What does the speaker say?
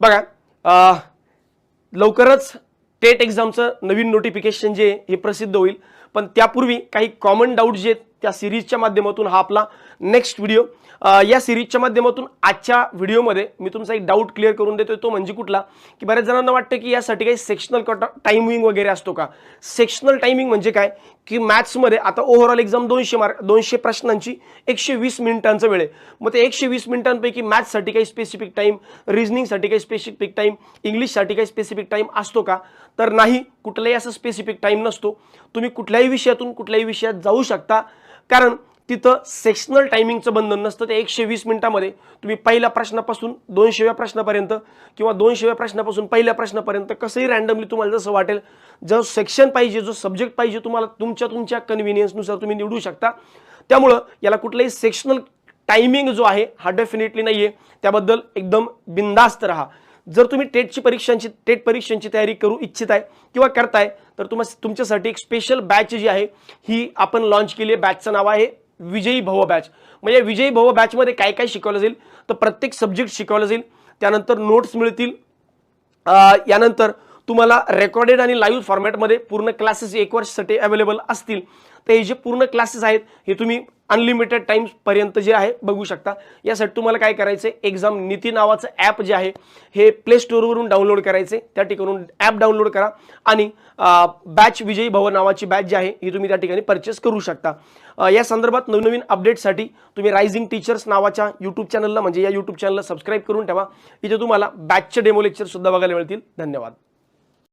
बघा लवकरच टेट एक्झामचं नवीन नोटिफिकेशन जे हे प्रसिद्ध होईल. पण त्यापूर्वी काही कॉमन डाऊट जे आहेत त्या सिरीजच्या माध्यमातून हा आपला नेक्स्ट व्हिडिओ या सिरीजच्या माध्यमातून आजच्या व्हिडिओमध्ये मी तुमचा एक डाऊट क्लिअर करून देतोय. तो म्हणजे कुठला? की बऱ्याच जणांना वाटतं की यासाठी काही सेक्शनल कट टायमिंग वगैरे असतो का? सेक्शनल टायमिंग म्हणजे काय? की मॅथ्समध्ये आता ओव्हरऑल एक्झाम दोनशे मार्क दोनशे प्रश्नांची एकशे वीस मिनिटांचं वेळ आहे. मग ते एकशे वीस मिनिटांपैकी मॅथ्ससाठी काही स्पेसिफिक टाईम रिझनिंगसाठी काही स्पेसिफिक टाईम इंग्लिशसाठी काही स्पेसिफिक टाईम असतो का? तर नाही कुठलाही असं स्पेसिफिक टाईम नसतो. तुम्ही कुठल्याही विषयातून कुठल्याही विषयात जाऊ शकता. कारण तिथं सेक्शनल टायमिंगचं बंधन नसतं. ते एकशे वीस मिनिटामध्ये तुम्ही पहिल्या प्रश्नापासून दोनशेव्या प्रश्नापर्यंत किंवा दोनशेव्या प्रश्नापासून पहिल्या प्रश्नापर्यंत कसंही रँडमली तुम्हाला जसं वाटेल जो सेक्शन पाहिजे जो सब्जेक्ट पाहिजे तुम्हाला तुमच्या तुमच्या कन्व्हिनियन्सनुसार तुम्ही निवडू शकता. त्यामुळं याला कुठलाही सेक्शनल टायमिंग जो आहे हा डेफिनेटली नाही आहे त्याबद्दल एकदम बिंदास्त राहा. जर तुम्ही टेटची परीक्षांची टेट परीक्षांची तयारी करू इच्छित आहे किंवा करताय तर तुम्हा तुमच्यासाठी एक स्पेशल बॅच जी आहे ही आपण लॉन्च केली आहे. बॅचचं नाव आहे विजयी भव बॅच म्हणजे विजयी भव बॅचमध्ये काय काय शिकवलं जाईल तर प्रत्येक सब्जेक्ट शिकवलं जाईल. त्यानंतर नोट्स मिळतील. यानंतर तुम्हाला रेकॉर्डेड आणि लाईव्ह फॉर्मॅटमध्ये पूर्ण क्लासेस एक वर्षासाठी अवेलेबल असतील. तर हे जे पूर्ण क्लासेस आहेत हे तुम्ही अनलिमिटेड टाईम्सपर्यंत जे आहे बघू शकता. यासाठी तुम्हाला काय करायचं आहे एक्झाम नीती नावाचं ॲप जे आहे हे प्ले स्टोअरवरून डाउनलोड करायचे त्या ठिकाणून ॲप डाउनलोड करा आणि बॅच विजयी भवन नावाची बॅच जी आहे ही तुम्ही त्या ठिकाणी परचेस करू शकता. या संदर्भात नवनवीन अपडेटसाठी तुम्ही रायझिंग टीचर्स नावाच्या यूट्यूब चॅनलला म्हणजे या यूट्यूब चॅनलला सबस्क्राईब करून ठेवा. इथे तुम्हाला बॅचचे डेमो लेक्चरसुद्धा बघायला मिळतील. धन्यवाद.